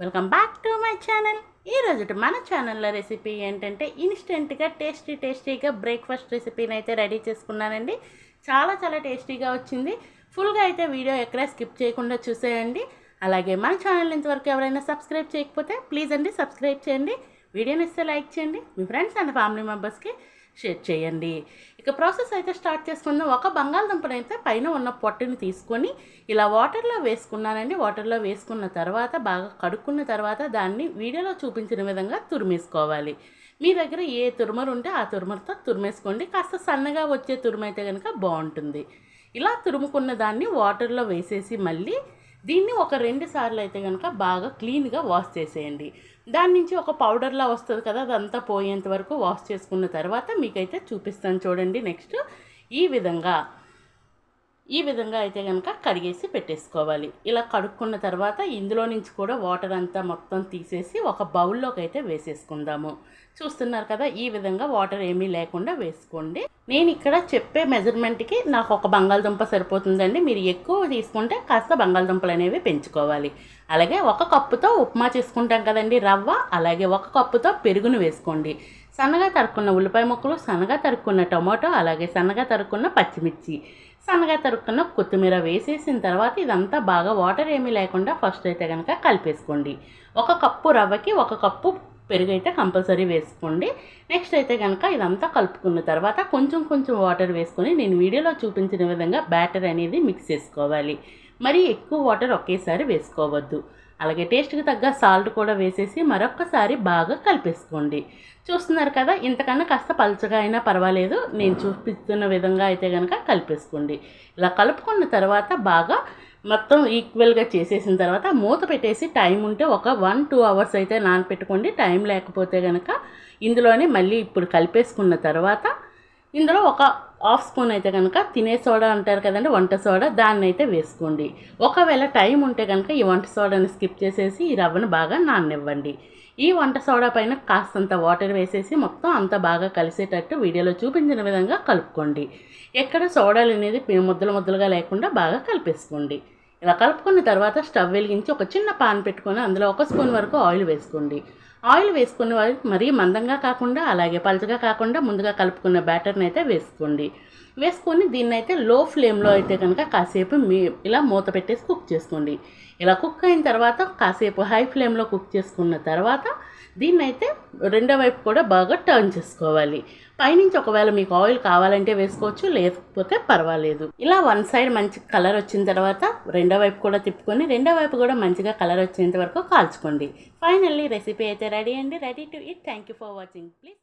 Welcome back to my channel. ఈరోజు మన ఛానల్లో రెసిపీ ఏంటంటే ఇన్స్టెంట్గా టేస్టీ టేస్టీగా బ్రేక్ఫాస్ట్ రెసిపీని అయితే రెడీ చేసుకున్నానండి. చాలా చాలా టేస్టీగా వచ్చింది. ఫుల్గా అయితే వీడియో ఎక్కడ స్కిప్ చేయకుండా చూసేయండి. అలాగే మన ఛానల్ ఇంతవరకు ఎవరైనా సబ్స్క్రైబ్ చేయకపోతే ప్లీజ్ అండి సబ్స్క్రైబ్ చేయండి. వీడియోని ఇస్తే లైక్ చేయండి. మీ ఫ్రెండ్స్ అండ్ ఫ్యామిలీ మెంబర్స్కి షేర్ చేయండి. ఇక ప్రాసెస్ అయితే స్టార్ట్ చేసుకుందాం. ఒక బంగాళదుంపను అయితే పైన ఉన్న పొట్టుని తీసుకొని ఇలా వాటర్లో వేసుకున్నానండి. వాటర్లో వేసుకున్న తర్వాత బాగా కడుక్కున్న తర్వాత దాన్ని వీడియోలో చూపించిన విధంగా తురిమేసుకోవాలి. మీ దగ్గర ఏ తురుమరు ఉంటే ఆ తురుమరుతో తురిమేసుకోండి. కాస్త సన్నగా వచ్చే తురుమైతే కనుక బాగుంటుంది. ఇలా తురుముకున్న దాన్ని వాటర్లో వేసేసి మళ్ళీ దీన్ని ఒక రెండు సార్లు అయితే కనుక బాగా క్లీన్గా వాష్ చేసేయండి. దాని నుంచి ఒక పౌడర్లా వస్తుంది కదా అదంతా పోయేంత వరకు వాష్ చేసుకున్న తర్వాత మీకైతే చూపిస్తాను చూడండి నెక్స్ట్ ఈ విధంగా. ఈ విధంగా అయితే కనుక కడిగేసి పెట్టేసుకోవాలి. ఇలా కడుక్కున్న తర్వాత ఇందులో నుంచి కూడా వాటర్ అంతా మొత్తం తీసేసి ఒక బౌల్లోకి అయితే వేసేసుకుందాము. చూస్తున్నారు కదా ఈ విధంగా వాటర్ ఏమీ లేకుండా వేసుకోండి. నేను ఇక్కడ చెప్పే మెజర్మెంట్కి నాకు ఒక బంగాళదుంప సరిపోతుందండి. మీరు ఎక్కువ తీసుకుంటే కాస్త బంగాళదుంపలు అనేవి పెంచుకోవాలి. అలాగే ఒక కప్పుతో ఉప్మా చేసుకుంటాం కదండి రవ్వ అలాగే ఒక కప్పుతో పెరుగును వేసుకోండి. సన్నగా తరుక్కున్న ఉల్లిపాయ ముక్కలు సన్నగా తరుక్కున్న టమాటో అలాగే సన్నగా తరుక్కున్న పచ్చిమిర్చి. సన్నగా తరుక్కున్న కొత్తిమీర వేసేసిన తర్వాత ఇదంతా బాగా వాటర్ ఏమీ లేకుండా ఫస్ట్ అయితే కనుక కలిపేసుకోండి. ఒక కప్పు రవ్వకి ఒక కప్పు పెరుగు అయితే కంపల్సరీ వేసుకోండి. నెక్స్ట్ అయితే కనుక ఇదంతా కలుపుకున్న తర్వాత కొంచెం కొంచెం వాటర్ వేసుకొని నేను వీడియోలో చూపించిన విధంగా బ్యాటర్ అనేది మిక్స్ చేసుకోవాలి. మరి ఎక్కువ వాటర్ ఒకేసారి వేసుకోవద్దు. అలాగే టేస్ట్కి తగ్గ సాల్ట్ కూడా వేసేసి మరొక్కసారి బాగా కలిపేసుకోండి. చూస్తున్నారు కదా ఇంతకన్నా కాస్త పలచగా అయినా పర్వాలేదు. నేను చూపిస్తున్న విధంగా అయితే కనుక కలిపేసుకోండి. ఇలా కలుపుకున్న తర్వాత బాగా మొత్తం ఈక్వల్గా చేసేసిన తర్వాత మూత పెట్టేసి టైం ఉంటే ఒక వన్ టూ అవర్స్ అయితే నానపెట్టుకోండి. టైం లేకపోతే కనుక ఇందులోనే మళ్ళీ ఇప్పుడు కలిపేసుకున్న తర్వాత ఇందులో ఒక హాఫ్ స్పూన్ అయితే కనుక తినే సోడా అంటారు కదండి వంట సోడా దాన్ని అయితే వేసుకోండి. ఒకవేళ టైం ఉంటే కనుక ఈ వంట సోడాని స్కిప్ చేసేసి ఈ రవ్వను బాగా నాననివ్వండి. ఈ వంట సోడా పైన కాస్తంత వాటర్ వేసేసి మొత్తం అంత బాగా కలిసేటట్టు వీడియోలో చూపించిన విధంగా కలుపుకోండి. ఎక్కడ సోడాలు అనేది ముద్దలు ముద్దలుగా లేకుండా బాగా కలిపేసుకోండి. ఇలా కలుపుకున్న తర్వాత స్టవ్ వెలిగించి ఒక చిన్న పాన్ పెట్టుకొని అందులో ఒక స్పూన్ వరకు ఆయిల్ వేసుకోండి. ఆయిల్ వేసుకున్న వారికి మరీ మందంగా కాకుండా అలాగే పలుచగా కాకుండా ముందుగా కలుపుకున్న బ్యాటర్ని అయితే వేసుకోండి. వేసుకొని దీన్ని అయితే లో ఫ్లేమ్లో అయితే కనుక కాసేపు మీ ఇలా మూత పెట్టేసి కుక్ చేసుకోండి. ఇలా కుక్ అయిన తర్వాత కాసేపు హై ఫ్లేమ్లో కుక్ చేసుకున్న తర్వాత దీన్ని అయితే రెండో వైపు కూడా బాగా టర్న్ చేసుకోవాలి. పైనుంచి ఒకవేళ మీకు ఆయిల్ కావాలంటే వేసుకోవచ్చు లేకపోతే పర్వాలేదు. ఇలా వన్ సైడ్ మంచి కలర్ వచ్చిన తర్వాత రెండో వైపు కూడా తిప్పుకొని రెండో వైపు కూడా మంచిగా కలర్ వచ్చేంత వరకు కాల్చుకోండి. ఫైనల్లీ రెసిపీ అయితే రెడీ అండి. Ready to eat thank you for watching. Please